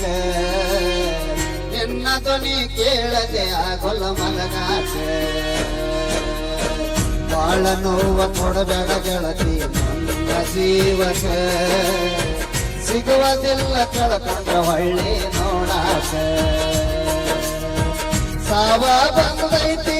ಮಾಡಲಿಕ ನಿನ್ನ ಧ್ವನಿ ಕೇಳದೆ ಆಗೋಲ್ಲ ಮಲಗಾಕ ಬಾಳ ನೋವ ಕೊಡಬೇಡ ಗೆಳತಿ, ನನ್ನ ಜೀವಕ ಸಿಗುವುದಿಲ್ಲ ಕಳ್ಕೊಂಡ್ರ ಹೊಳ್ಳಿ ನೋಡಾಕ ಸಾವ ಬಂದೈತಿ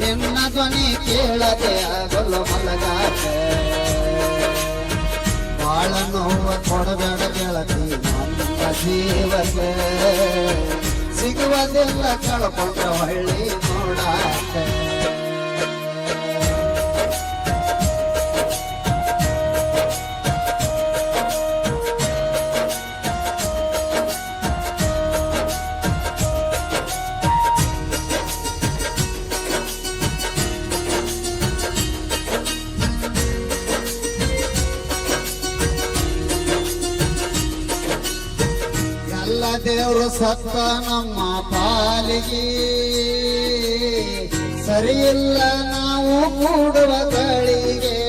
ನಿನ್ನ ಧ್ವನಿ ಕೇಳದೆ ಆಗಲು ಮಲಗಾಕ ಬಾಳ ನೋವ ಕೊಡಬೇಡ ಗೆಳತಿ, ನನ್ನ ಜೀವಕ್ಕೆ. ಸಿಗುವುದೆಲ್ಲ ಕಳ್ಕೊಂಡ ಹಳ್ಳಿ ನೋಡಾಕ. ದೇವರು ಸತ್ತ ನಮ್ಮ ಪಾಲಿಗೆ. ಸರಿಯಿಲ್ಲ ನಾವು ಕೂಡುವ ಗಳಿಗೆ.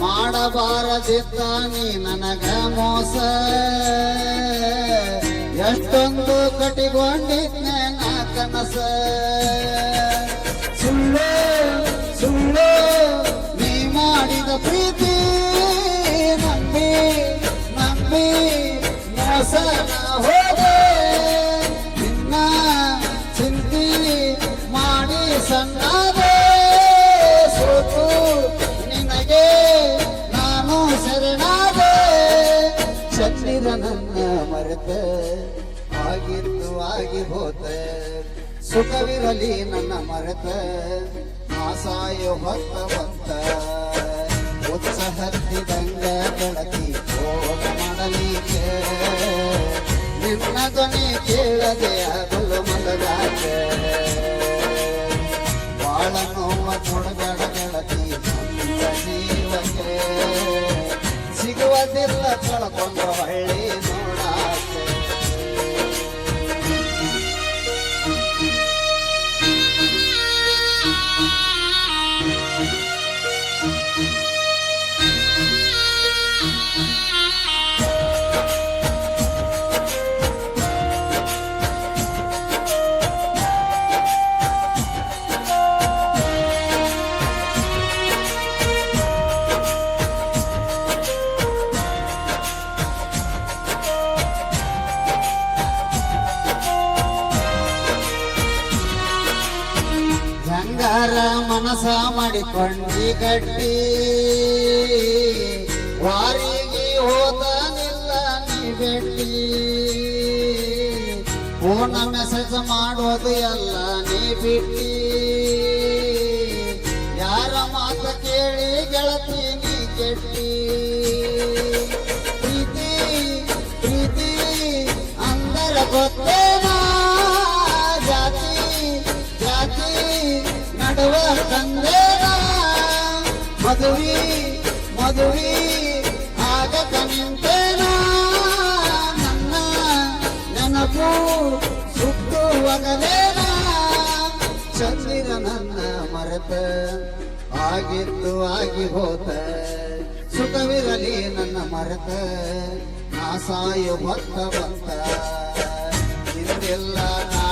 ಮಾಡಬಾರದಿತ್ತ ನೀ ನನಗ ಮೋಸ. ಎಷ್ಟೊಂದು ಕಟಿಗೊಂಡಿದ್ದೆ ನಾ ಕನಸ. ಸುಳ್ಳು ಸುಳ್ಳು, ನೀ ಮಾಡಿದ ಪ್ರೀತಿ ನಂಬಿ ನಂಬಿ. ಮೋಸನ ಹೋದೆ ನಿನ್ನ ಚಿಂತಿ ಮಾಡಿ ಸಣ್ಣದೆ ಸೋತು ನಿನಗೆ ನಾನು ಶರಣಾದೆ. ಚಂದಿರ ನನ್ನ ಮರೆತ. ಆಗಿದ್ದು ಆಗಿ ಹೋತೆ ಸುಖವಿರಲಿ ನನ್ನ ಮರೆತ. ಆಸಾಯೋ ಭಕ್ತ ಭಕ್ತ ಉತ್ಸ ಹತ್ತಿದಂಗ ಬೆಳತಿ ಹೋಗ. ಮಾಡಲಿಕ್ಕೆ ನಿನ್ನ ಧ್ವನಿ ಕೇಳದೆ ಆಗಲು ಮಲಗಾಕ ಬಾಳ ನೋವ ಗಟ್ಟಿ ವಾರಿಗೆ ಹೋದನಿಲ್ಲ ನೀ ಬೆಟ್ಟಿ ಫೋನ ಮೆಸೇಜ್ ಮಾಡೋದು ಎಲ್ಲ ನೀ ಬಿಟ್ಟಿ ಯಾರ ಮಾತ ಕೇಳಿ ಗೆಳತಿ ನೀ ಕೆಟ್ಟಿ ಪ್ರೀತಿ ಪ್ರೀತಿ ಅಂದರ ಗೊತ್ತೇನಾ? ಜಾತಿ ಜಾತಿ, ನಡುವ ತಂದೇನ ಮದುವಿ ಮಧುವಿ ಆಗಕ ನಿಂತೇನ? ನನ್ನ ನೆನಪು ಸುಟ್ಟು ಒಗಲೇನ ಚಂದಿರ ನನ್ನ ಮರೆತ ಆಗಿದ್ದು ಆಗಿ ಹೋತ. ಸುಖವಿರಲಿ ನನ್ನ ಮರೆತ, ನಾ ಸಾಯು ಭಕ್ತ ಬಂತ. ಇದೆಲ್ಲ ನಾಳೆ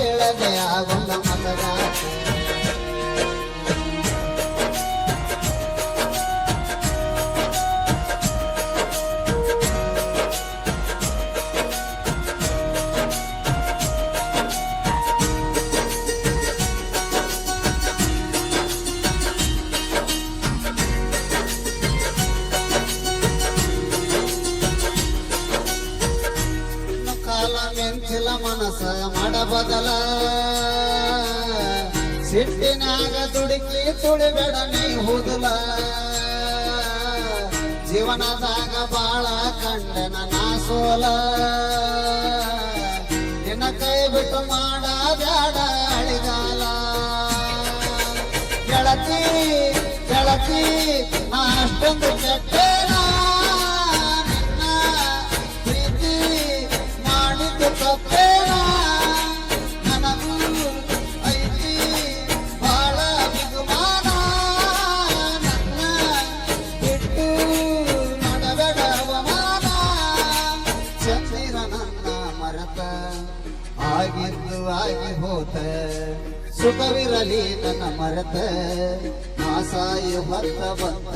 ಮಾಡಬದಲ ಸಿಟ್ಟಿನಾಗ ದುಡುಕಿ ತುಳಿಬೇಡ ನೀ ಹೋದಲ. ಜೀವನದಾಗ ಬಾಳ ಕಂಡನ ನಾ ಸೋಲ. ನಿನ್ನ ಕೈ ಬಿಟ್ಟು ಮಾಡ ಬ್ಯಾಡ ಅಳಿಗಾಲ ಕೆಳತಿ ಗೆಳತಿ, ನಾ ಅಷ್ಟೊಂದು ಕೆಟ್ಟೇನಾ ಆಗಿದ್ದು ಆಗಿ ಹೋತ. ಸುಖವಿರಲಿ ನನ್ನ ಮರತ. ಮಾಸಾಯಿ ಹೊತ್ತ ಬಂತ.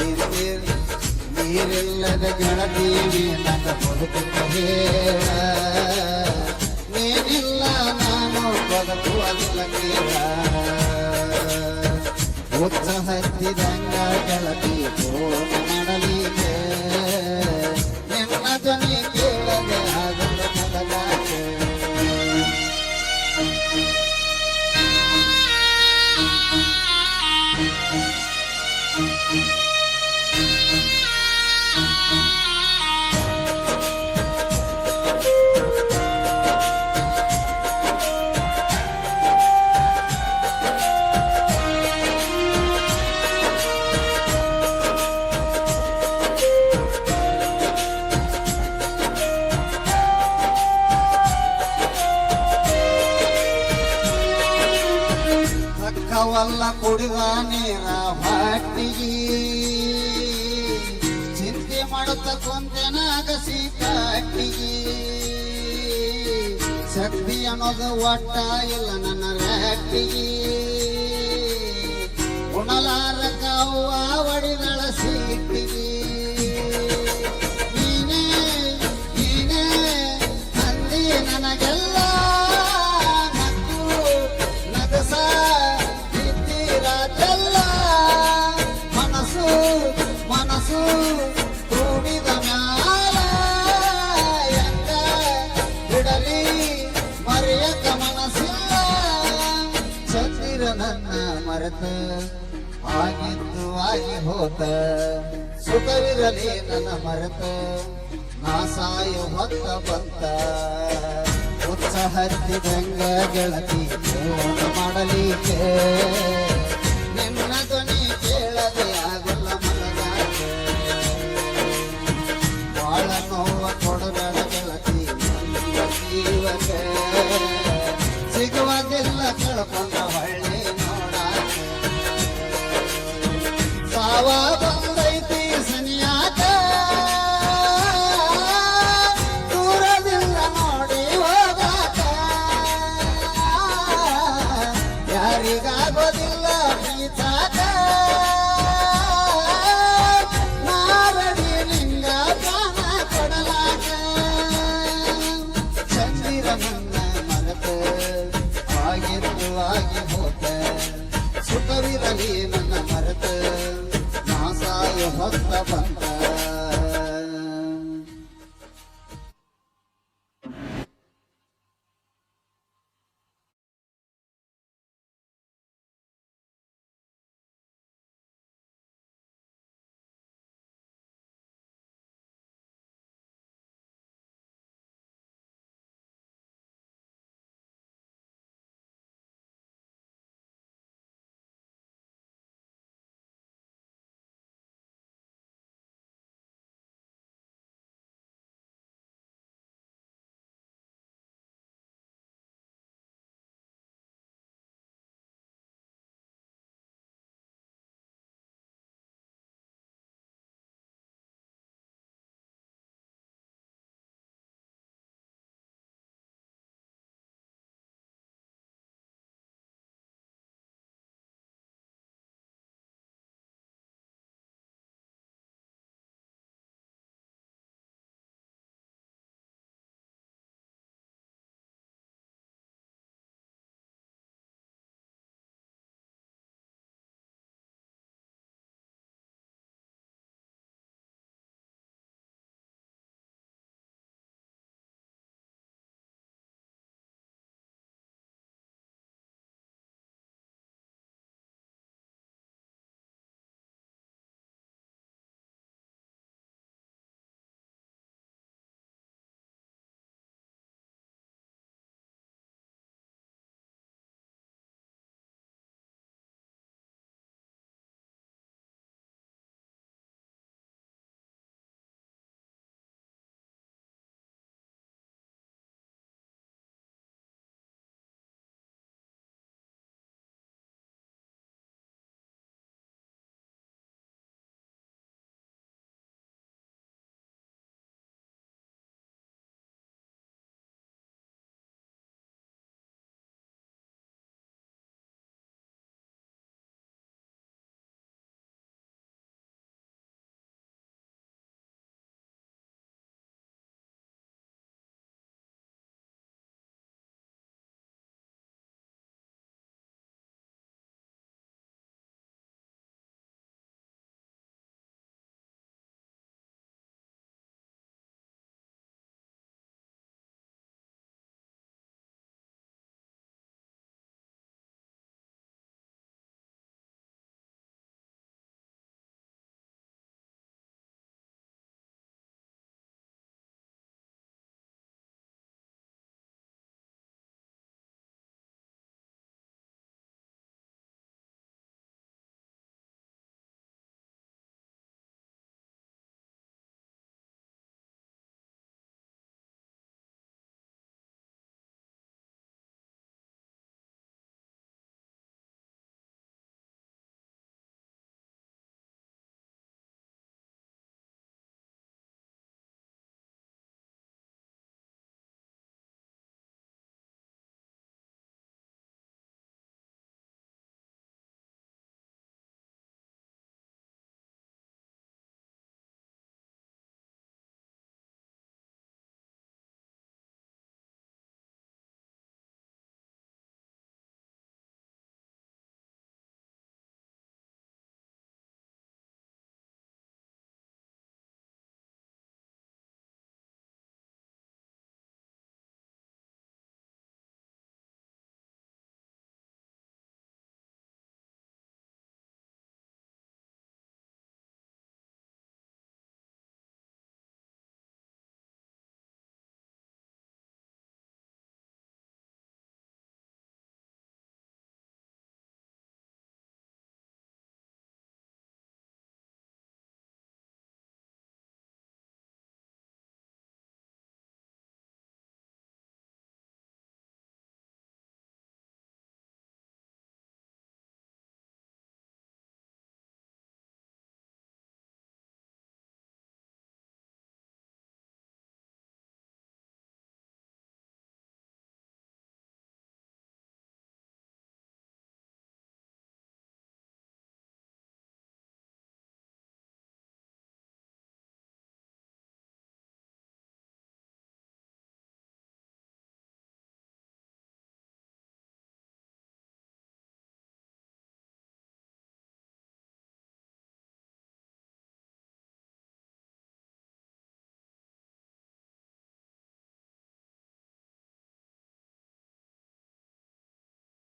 ನೀರ್- ನೀರಿಲ್ಲದ ಗೆಳತೀವಿ ನನ್ನ ಬದುಕುತ್ತದೆ ಹೇಳ ನೀನಿಲ್ಲ ನಾನು ಬದುಕುವಲ್ಲ ಕೇಳ. ಉತ್ಸ ಹತ್ತಿದಂಗ ಕುಡಿದ ನೀರ ಹೊಟ್ಟಿಗೆ ಚಿಂತೆ ಮಾಡುತ್ತ ಕೊಂತೆನ ಅಗಸಿ ಶಕ್ತಿ ಅನ್ನೋದು ಒಟ್ಟ ಇಲ್ಲ ನನ್ನ ರೆಟ್ಟಿಗೆ. ಉಣಲಾರ ಕಾವು ಆವಡಿದಳ ಸೀಟಿಗೆ ಮರೆಯಕ ಮನಸ್ಸಿಲ್ಲ. ಚಂದಿರ ನನ್ನ ಮರೆತ ಆಗಿದ್ದು ಆಗಿ ಹೋತ. ಸುಖವಿರಲಿ ನನ್ನ ಮರೆತ. ನಾ ಸಾಯ ಹೊತ್ತ ಬಂತ. ಉತ್ಸಾಹ ಹತ್ತಿದಂಗ ಗೆಳತಿ ಫೋನ್ ಮಾಡಲಿಕ್ಕೆ. ನಿನ್ನ ಧ್ವನಿ ಕೇಳದೆ ಆಗಲ್ಲ ಮಲಗಾಕೆ ಬಾಳ ನೋವ